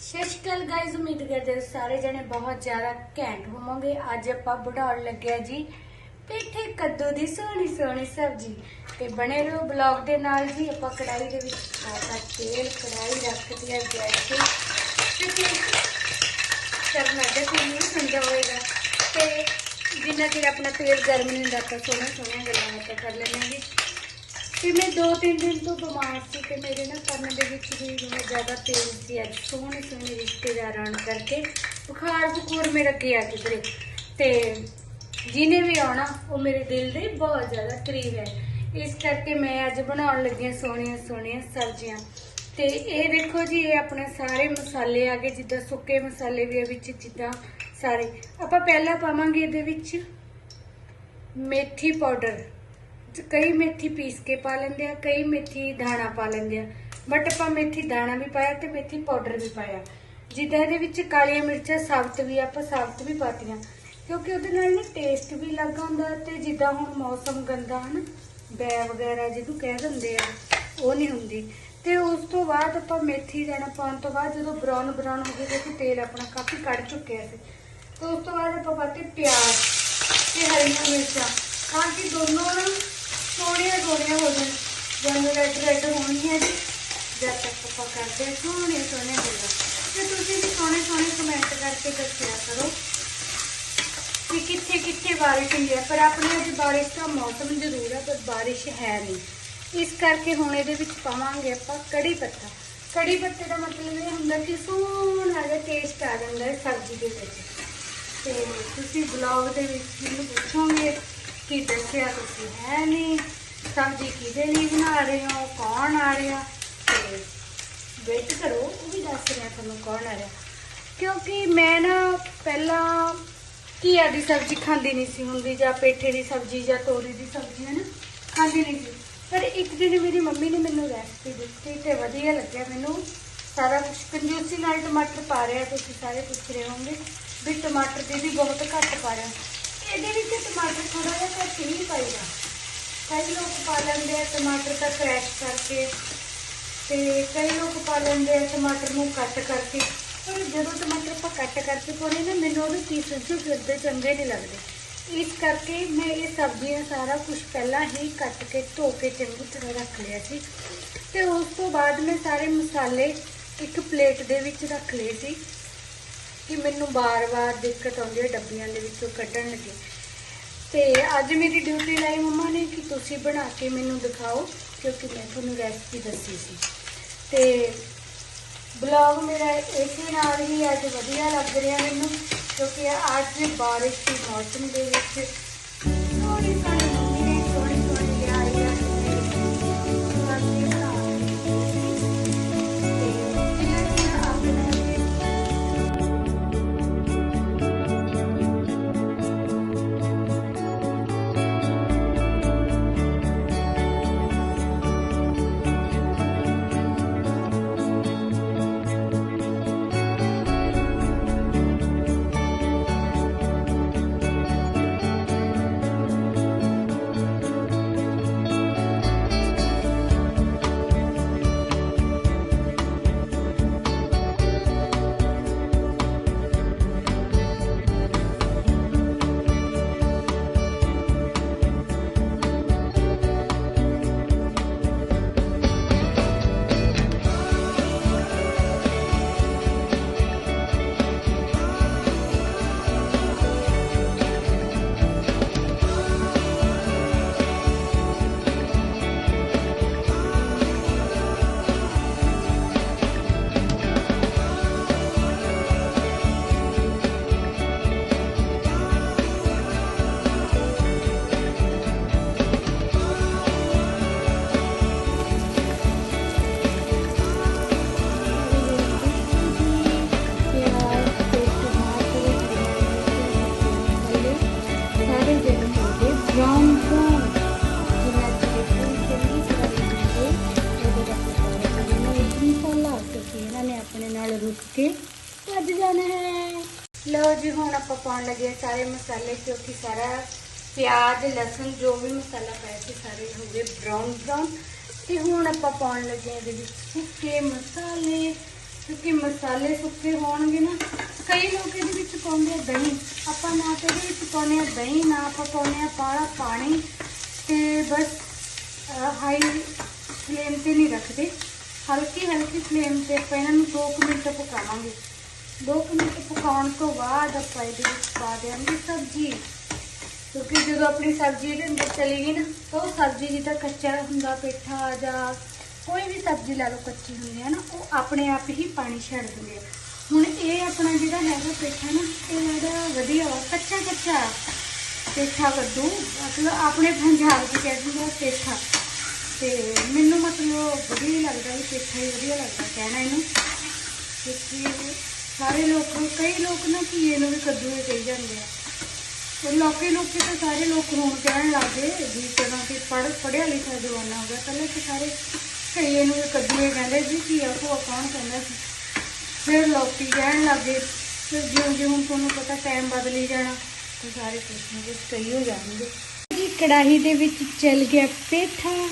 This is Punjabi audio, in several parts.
ਸਤਿ ਸ਼੍ਰੀ ਅਕਾਲ ਗਾਇਜ਼ ਉਮੀਦ ਕਰਦੇ ਹਾਂ ਸਾਰੇ ਜਣੇ ਬਹੁਤ ਜ਼ਿਆਦਾ ਘੈਂਟ ਹੋਵੋਗੇ। ਅੱਜ ਆਪਾਂ ਬਣਾਉਣ ਲੱਗਿਆ ਜੀ ਪੇਠੇ ਕੱਦੂ ਦੀ ਸੋਹਣੀ ਸੋਹਣੀ ਸਬਜ਼ੀ। ਤੇ ਬਣੇ ਰਹੋ ਬਲੌਗ ਦੇ ਨਾਲ ਜੀ, ਆਪਾਂ ਕੜਾਈ ਦੇ ਵਿੱਚ ਪਾਤਾ ਤੇਲ ਕੜਾਈ ਰੱਖਦੀ ਹੈ ਗੈਸ ਤੇ। ਤੇ ਕਰਨਾ ਤੇ ਤੁਹਾਨੂੰ ਸਮਝਾ ਹੋਏਗਾ। ਤੇ ਜਿੰਨਾ ਚਿਰ ਆਪਣਾ ਤੇਲ ਗਰਮ ਨਹੀਂ ਹੁੰਦਾ ਤਾਂ ਸੋਹਣਾ ਸੋਹਣਾ ਗੱਲਾਂ ਆਪਾਂ ਕਰ ਜੀ। ਤੇ ਮੈਂ ਦੋ ਤਿੰਨ ਦਿਨ ਤੋਂ ਬਿਮਾਰ ਸੀ ਤੇ ਮੇਰੇ ਨਾ ਕੰਨ ਦੇ ਵਿੱਚ ਵੀ ਬਹੁਤ ਜ਼ਿਆਦਾ ਤੇਲ ਸੀ ਅੱਜ, ਸੋਹਣੇ ਸੋਹਣੇ ਰਿਸ਼ਤੇਦਾਰਾਂ ਕਰਕੇ ਬੁਖਾਰ, ਬੁਖੂਰ ਮੇਰਾ ਗਿਆ ਕਿਧਰੇ। ਤੇ ਜਿਹਨੇ ਵੀ ਆਉਣਾ, ਉਹ ਮੇਰੇ ਦਿਲ ਦੇ ਬਹੁਤ ਜ਼ਿਆਦਾ ਕਰੀਬ ਹੈ। ਇਸ ਕਰਕੇ ਮੈਂ ਅੱਜ ਬਣਾਉਣ ਲੱਗੀ ਹਾਂ ਸੋਹਣੀਆਂ ਸੋਹਣੀਆਂ ਸਬਜ਼ੀਆਂ। ਤੇ ਇਹ ਦੇਖੋ ਜੀ, ਇਹ ਆਪਣੇ ਸਾਰੇ ਮਸਾਲੇ ਆ ਗਏ, ਜਿੱਦਾਂ ਸੁੱਕੇ ਮਸਾਲੇ ਵੀ ਆ ਵਿੱਚ, ਜਿੱਦਾਂ ਸਾਰੇ। ਆਪਾਂ ਪਹਿਲਾਂ ਪਾਵਾਂਗੇ ਇਹਦੇ ਵਿੱਚ ਮੇਥੀ ਪਾਊਡਰ। ਤੇ ਕਈ ਮੇਥੀ ਪੀਸ ਕੇ ਪਾ ਲੈਂਦੇ ਆ, ਕਈ ਮੇਥੀ ਦਾਣਾ ਪਾ ਲੈਂਦੇ ਆ। ਬਟ ਆਪਾਂ ਮੇਥੀ ਦਾਣਾ ਵੀ ਪਾਇਆ ਤੇ ਮੇਥੀ ਪਾਊਡਰ ਵੀ ਪਾਇਆ। ਜਿੱਦਾਂ ਇਹਦੇ ਵਿੱਚ ਕਾਲੀਆਂ ਮਿਰਚਾਂ, ਸਾਬਤ ਵੀ ਆਪਾਂ ਸਾਬਤ ਵੀ ਪਾਤੀਆਂ। ਕਿਉਂਕਿ ਉਹਦੇ ਨਾਲ ਨਾ ਟੇਸਟ ਵੀ ਲੱਗ ਆਉਂਦਾ ਤੇ ਜਿੱਦਾਂ ਹੁਣ ਮੌਸਮ ਗੰਦਾ ਹਨ, ਬੈ ਵਗੈਰਾ ਜਿਹਨੂੰ ਕਹਿ ਦਿੰਦੇ ਆ, ਉਹ ਨਹੀਂ ਹੁੰਦੀ। ਤੇ ਉਸ ਤੋਂ ਬਾਅਦ ਆਪਾਂ ਮੇਥੀ ਦਾਣਾ ਪਾਉਣ ਤੋਂ ਬਾਅਦ ਜਦੋਂ ਬਰਾਊਨ ਬਰਾਊਨ ਹੋ ਗਿਆ ਤੇ ਤੇਲ ਆਪਣਾ ਕਾਫੀ ਕੱਢ ਚੁੱਕਿਆ ਸੀ। ਤੇ ਉਸ ਤੋਂ ਬਾਅਦ ਆਪਾਂ ਪਾਤੇ ਪਿਆਜ਼ ਤੇ ਹਰੀਆਂ ਮਿਰਚਾਂ, ਤਾਂ ਕਿ ਦੋਨੋਂ ਨਾ ਸੋਹਣੀਆਂ ਸੋਹਣੀਆਂ ਹੋ ਜਾਣ ਜਦੋਂ ਰੈੱਡ ਰੈੱਡ ਹੋਣਗੀਆਂ ਜੀ। ਜਦ ਤੱਕ ਆਪਾਂ ਕਰਦੇ ਹਾਂ ਸੋਹਣੇ ਸੋਹਣੀਆਂ ਗੱਲਾਂ ਤੇ ਤੁਸੀਂ ਵੀ ਸੋਹਣੇ ਸੋਹਣੇ ਕਮੈਂਟ ਕਰਕੇ ਦੱਸਿਆ ਕਰੋ ਕਿ ਕਿੱਥੇ ਕਿੱਥੇ ਬਾਰਿਸ਼ ਹੁੰਦੀ ਹੈ। ਪਰ ਆਪਣੇ ਅੱਜ ਬਾਰਿਸ਼ ਦਾ ਮੌਸਮ ਜ਼ਰੂਰ ਹੈ, ਪਰ ਬਾਰਿਸ਼ ਹੈ ਨਹੀਂ। ਇਸ ਕਰਕੇ ਹੁਣ ਇਹਦੇ ਵਿੱਚ ਪਾਵਾਂਗੇ ਆਪਾਂ ਕੜੀ ਪੱਤਾ। ਕੜੀ ਪੱਤੇ ਦਾ ਮਤਲਬ ਇਹ ਹੁੰਦਾ ਕਿ ਸੋਹਣਾ ਜਿਹਾ ਟੇਸਟ ਆ ਜਾਂਦਾ ਹੈ ਸਬਜ਼ੀ ਦੇ ਵਿੱਚ। ਤੇ ਤੁਸੀਂ ਬਲੌਗ ਦੇ ਵਿੱਚ ਮੈਨੂੰ ਪੁੱਛੋਗੇ ਕੀ ਦੱਸਿਆ ਤੁਸੀਂ? ਹੈ ਨਹੀਂ। ਸਬਜ਼ੀ ਕਿਹਦੇ ਲਈ ਬਣਾ ਰਹੇ ਹੋ? ਕੌਣ ਆ ਰਿਹਾ? ਤੇ ਵੇਟ ਕਰੋ, ਉਹ ਵੀ ਦੱਸ ਰਿਹਾ ਤੁਹਾਨੂੰ ਕੌਣ ਆ ਰਿਹਾ। ਕਿਉਂਕਿ ਮੈਂ ਨਾ ਪਹਿਲਾਂ ਘੀਆ ਦੀ ਸਬਜ਼ੀ ਖਾਂਦੀ ਨਹੀਂ ਸੀ ਹੁੰਦੀ, ਜਾਂ ਪੇਠੇ ਦੀ ਸਬਜ਼ੀ, ਜਾਂ ਤੋਰੀ ਦੀ ਸਬਜ਼ੀ, ਹੈ ਨਾ? ਖਾਂਦੀ ਨਹੀਂ ਸੀ। ਪਰ ਇੱਕ ਦਿਨ ਮੇਰੀ ਮੰਮੀ ਨੇ ਮੈਨੂੰ ਰੈਸਪੀ ਦਿੱਤੀ ਤੇ ਵਧੀਆ ਲੱਗਿਆ ਮੈਨੂੰ। ਸਾਰਾ ਕੁਝ ਕੰਜੂਸੀ ਨਾਲ ਟਮਾਟਰ ਪਾ ਰਿਹਾ, ਤੁਸੀਂ ਸਾਰੇ ਪੁੱਛ ਰਹੇ ਹੋਵੋਗੇ ਵੀ ਟਮਾਟਰ ਦੀ ਵੀ ਬਹੁਤ ਘੱਟ ਪਾ ਰਿਹਾ ਇਹਦੇ ਵਿੱਚ ਟਮਾਟਰ ਥੋੜਾ ਜਿਹਾ ਘੱਟ ਹੀ ਪਾਈਦਾ ਕਈ ਲੋਕ ਪਾ ਲੈਂਦੇ ਆ ਟਮਾਟਰ ਤਾਂ ਕ੍ਰੈਸ਼ ਕਰਕੇ ਤੇ ਕਈ ਲੋਕ ਪਾ ਲੈਂਦੇ ਆ ਟਮਾਟਰ ਨੂੰ ਕੱਟ ਕਰਕੇ। ਪਰ ਜਦੋਂ ਟਮਾਟਰ ਆਪਾਂ ਕੱਟ ਕਰਕੇ ਪਾਉਣੇ ਨਾ, ਮੈਨੂੰ ਉਹਦੇ ਪੀਸਸ ਜਿਹੇ ਫਿਰਦੇ ਚੰਗੇ ਨਹੀਂ ਲੱਗਦੇ। ਇਸ ਕਰਕੇ ਮੈਂ ਇਹ ਸਬਜ਼ੀਆਂ ਸਾਰਾ ਕੁਝ ਪਹਿਲਾਂ ਹੀ ਕੱਟ ਕੇ, ਧੋ ਕੇ ਚੰਗੀ ਤਰ੍ਹਾਂ ਰੱਖ ਲਿਆ ਸੀ। ਤੇ ਉਸ ਤੋਂ ਬਾਅਦ ਮੈਂ ਸਾਰੇ ਮਸਾਲੇ ਇੱਕ ਪਲੇਟ ਦੇ ਵਿੱਚ ਰੱਖ ਲਏ ਸੀ। ਕਿ ਮੈਨੂੰ ਬਾਰ-ਬਾਰ ਦਿੱਕਤ ਆਉਂਦੀ ਹੈ, ਡੱਬੀਆਂ ਦੇ ਵਿੱਚੋਂ ਕੱਢਣ ਲੱਗੇ। ਤੇ ਅੱਜ ਮੇਰੀ ਡਿਊਟੀ ਲਾਈ ਮੰਮਾ ਨੇ ਕਿ ਤੁਸੀਂ ਬਣਾ ਕੇ ਮੈਨੂੰ ਦਿਖਾਓ, ਕਿਉਂਕਿ ਮੈਂ ਤੁਹਾਨੂੰ ਰੈਸਪੀ ਦੱਸੀ ਸੀ। ਤੇ ਬਲੌਗ ਮੇਰਾ ਇਸੇ ਨਾਲ ਹੀ ਅੱਜ ਵਧੀਆ ਲੱਗ ਰਿਹਾ ਮੈਨੂੰ, ਕਿਉਂਕਿ ਅੱਜ ਬਾਰਿਸ਼ ਦੇ ਮੌਸਮ ਦੇ ਵਿੱਚ ਸੋਹਣੀ ਸੋਹਣੀ ਆਪਣੇ ਨਾਲ ਰੁਕ ਕੇ ਭੱਜ ਜਾਣਾ ਹੈ। ਲਓ ਜੀ, ਹੁਣ ਆਪਾਂ ਪਾਉਣ ਲੱਗੇ ਹਾਂ ਸਾਰੇ ਮਸਾਲੇ, ਕਿਉਂਕਿ ਸਾਰਾ ਪਿਆਜ਼, ਲਸਣ, ਜੋ ਵੀ ਮਸਾਲਾ ਪਾਇਆ ਸੀ, ਸਾਰੇ ਹੋ ਗਏ ਬ੍ਰਾਊਨ ਬ੍ਰਾਊਨ ਤੇ ਹੁਣ ਆਪਾਂ ਪਾਉਣ ਲੱਗੇ ਹਾਂ ਇਹਦੇ ਵਿੱਚ ਸੁੱਕੇ ਮਸਾਲੇ। ਕਿਉਂਕਿ ਮਸਾਲੇ ਸੁੱਕੇ ਹੋਣਗੇ ਨਾ, ਕਈ ਲੋਕ ਇਹਦੇ ਵਿੱਚ ਪਾਉਂਦੇ ਆ ਦਹੀਂ। ਆਪਾਂ ਨਾ ਤਾਂ ਇਹਦੇ ਵਿੱਚ ਪਾਉਂਦੇ ਆ ਦਹੀਂ, ਨਾ ਆਪਾਂ ਪਾਉਂਦੇ ਆ ਬਾਹਲਾ ਪਾਣੀ। ਤੇ ਬਸ ਹਾਈ ਫਲੇਮ ਤੇ ਨਹੀਂ ਰੱਖਦੇ। ਹਲਕੀ ਹਲਕੀ ਫਲੇਮ ਤੇ ਆਪਾਂ ਇਹਨਾਂ ਨੂੰ 2 ਮਿੰਟ ਪਕਾਵਾਂਗੇ। 2 ਮਿੰਟ ਪਕਾਉਣ ਤੋਂ ਬਾਅਦ ਆਪਾਂ ਇਹਦੇ ਵਿੱਚ ਪਾ ਦਿਆਂਗੇ ਸਬਜ਼ੀ। ਕਿਉਂਕਿ ਜਦੋਂ ਆਪਣੀ ਸਬਜ਼ੀ ਇਹਦੇ ਅੰਦਰ ਚਲੀ ਗਈ ਨਾ, ਤਾਂ ਉਹ ਸਬਜ਼ੀ ਜਿੱਦਾਂ ਕੱਚਾ ਹੁੰਦਾ ਪੇਠਾ ਜਾਂ ਕੋਈ ਵੀ ਸਬਜ਼ੀ ਲਾ ਲਓ ਕੱਚੀ ਹੁੰਦੀ ਹੈ ਨਾ, ਉਹ ਆਪਣੇ ਆਪ ਹੀ ਪਾਣੀ ਛੱਡ ਦਿੰਦੀ ਹੈ। ਹੁਣ ਇਹ ਆਪਣਾ ਜਿਹੜਾ ਹੈਗਾ ਪੇਠਾ ਨਾ, ਇਹ ਜਿਹੜਾ ਵਧੀਆ ਵਾ, ਕੱਚਾ ਕੱਚਾ। ਪੇਠਾ ਕੱਦੂ, ਮਤਲਬ ਆਪਣੇ ਪੰਜਾਬ 'ਚ ਕਹਿ ਦਿੰਦੇ ਆ ਪੇਠਾ। ਤੇ ਮੈਨੂੰ ਵਧੀਆ ਹੀ ਲੱਗਦਾ ਵੀ ਪੇਠਾ ਹੀ ਵਧੀਆ ਲੱਗਦਾ ਕਹਿਣਾ ਇਹਨੂੰ। ਕਿਉਂਕਿ ਸਾਰੇ ਲੋਕ, ਕਈ ਲੋਕ ਨਾ ਘੀਏ ਨੂੰ ਵੀ ਕੱਦੂ ਹੀ ਕਹੀ ਜਾਂਦੇ ਆ। ਤੇ ਲੋਕੀ ਲੋਕੀ ਤਾਂ ਸਾਰੇ ਲੋਕ ਹੁਣ ਕਹਿਣ ਲੱਗੇ ਵੀ ਜਦੋਂ ਕਿ ਪੜ ਪੜਿਆ ਲਿਖਿਆ ਜਵਾਨਾ ਹੋ ਗਿਆ, ਪਹਿਲਾਂ ਤਾਂ ਸਾਰੇ ਘੀਏ ਨੂੰ ਵੀ ਕੱਦੂ ਹੀ ਕਹਿੰਦੇ ਸੀ ਘੀਆ ਭੂਆ ਕੌਣ ਕਹਿੰਦਾ ਸੀ। ਫਿਰ ਲੋਕੀ ਕਹਿਣ ਲੱਗੇ ਫਿਰ ਜਿਉਂ ਜਿਉਂ ਤੁਹਾਨੂੰ ਪਤਾ ਟਾਈਮ ਬਦਲੀ ਜਾਣਾ, ਤੇ ਸਾਰੇ ਕੁਛ ਕਈ ਹੋ ਜਾਣਗੇ। ਜੀ ਕੜਾਹੀ ਦੇ ਵਿੱਚ ਚੱਲ ਗਿਆ ਪੇਠਾ।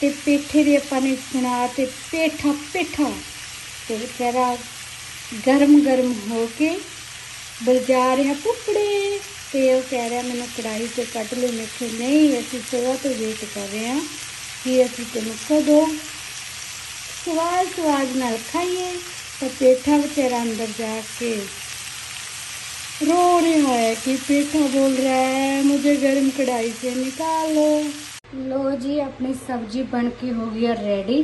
ਤੇ ਪੇਠੇ ਦੇ ਆਪਾਂ ਨੇ ਬਣਾ ਤੇ ਪੇਠਾ ਪੇਠਾ ਤੇ ਤੇਰਾ ਗਰਮ ਗਰਮ ਹੋ ਕੇ ਬਲਜਾ ਰਿਹਾ ਪੁੱਪੜੇ ਤੇ ਉਹ ਕਹਿ ਰਿਹਾ ਮੈਨੂੰ ਕੜਾਹੀ ਤੇ ਕੱਢ ਲਓ ਮੈਂ ਕਿਹਾ ਨਹੀਂ ਅਸੀਂ ਸਵੇਰ ਤੋਂ ਵੇਟ ਕਰ ਰਹੇ ਹਾਂ ਕਿ ਅਸੀਂ ਤੈਨੂੰ ਕਦੋਂ ਸਵਾਦ ਸਵਾਦ ਨਾਲ ਖਾਈਏ ਤਾਂ ਪੇਠਾ ਵਿਚਾਰਾ ਅੰਦਰ ਜਾ ਕੇ रो रहा है कि पेठा बोल रहा है मुझे गर्म कढ़ाई से निकालो ਲੋ ਜੀ, ਆਪਣੀ ਸਬਜ਼ੀ ਬਣ ਕੇ ਹੋ ਗਈ ਰੈਡੀ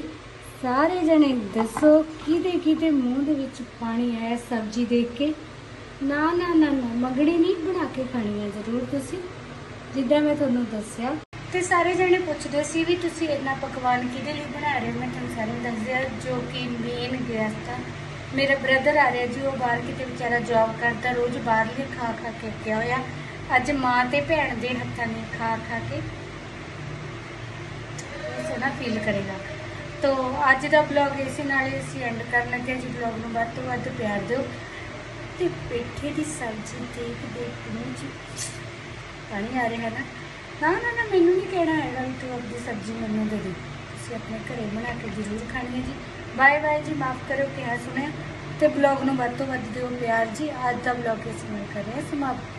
ਸਾਰੇ ਜਣੇ ਦੱਸੋ, ਕਿਹਦੇ ਕਿਹਦੇ ਮੂੰਹ ਦੇ ਵਿੱਚ ਪਾਣੀ ਆਇਆ ਸਬਜ਼ੀ ਦੇਖ ਕੇ? ਨਾ ਨਾ ਨਾ ਨਾ ਮਗੜੀ ਨਹੀਂ ਬਣਾ ਕੇ ਖਾਣੀ ਹੈ ਜ਼ਰੂਰ ਤੁਸੀਂ। ਜਿੱਦਾਂ ਮੈਂ ਤੁਹਾਨੂੰ ਦੱਸਿਆ। ਤੇ ਸਾਰੇ ਜਣੇ ਪੁੱਛਦੇ ਸੀ ਵੀ ਤੁਸੀਂ ਇੰਨਾ ਪਕਵਾਨ ਕਿਹਦੇ ਲਈ ਬਣਾ ਰਹੇ ਹੋ? ਮੈਂ ਤੁਹਾਨੂੰ ਸਾਰਿਆਂ ਨੂੰ ਦੱਸਦਿਆਂ ਜੋ ਕਿ ਮੇਨ ਗੈਸਟ ਆ। ਮੇਰਾ ਬ੍ਰਦਰ ਆ ਰਿਹਾ ਜੀ, ਉਹ ਬਾਹਰ ਕਿਤੇ ਵਿਚਾਰਾ ਜੌਬ ਕਰਦਾ, ਰੋਜ਼ ਬਾਹਰਲੇ ਖਾ ਖਾ ਕੇ ਅੱਕਿਆ ਹੋਇਆ। ਅੱਜ ਮਾਂ ਤੇ ਭੈਣ ਦੇ ਹੱਥਾਂ ਨੇ ਖਾ ਖਾ ਕੇ। ਸੋਨਾ ਫੀਲ ਕਰੇਗਾ। ਤੋ ਅੱਜ ਦਾ ਬਲੌਗ ਇਸੇ ਨਾਲ ਹੀ ਅਸੀਂ ਐਂਡ ਕਰਨ ਲੱਗੇ ਜੀ ਬਲੌਗ ਨੂੰ ਵੱਧ ਤੋਂ ਵੱਧ ਪਿਆਰ ਦਿਓ। ਤੇ ਪੇਠੇ ਦੀ ਸਬਜ਼ੀ ਦੇਖ ਦੇਖ ਮੂੰਹ 'ਚ ਪਾਣੀ ਆ ਰਿਹਾ ਨਾ। ਨਾ ਨਾ ਨਾ, ਮੈਨੂੰ ਨਹੀਂ ਕਹਿਣਾ ਹੈਗਾ ਵੀ ਤੂੰ ਆਪਣੀ ਸਬਜ਼ੀ ਮੈਨੂੰ ਦੇ ਦੇ। ਤੁਸੀਂ ਆਪਣੇ ਘਰੇ ਬਣਾ ਕੇ ਜ਼ਰੂਰ ਖਾਣੀ ਹੈ ਜੀ। ਬਾਏ ਬਾਏ ਜੀ, ਮਾਫ ਕਰਿਓ ਕਿਹਾ ਸੁਣਿਆ। ਤੇ ਬਲੌਗ ਨੂੰ ਵੱਧ ਤੋਂ ਵੱਧ ਦਿਓ ਪਿਆਰ ਜੀ। ਅੱਜ ਦਾ ਬਲੌਗ ਇਸ ਨਾਲ ਕਰ ਰਹੇ ਸਮਾਪਤ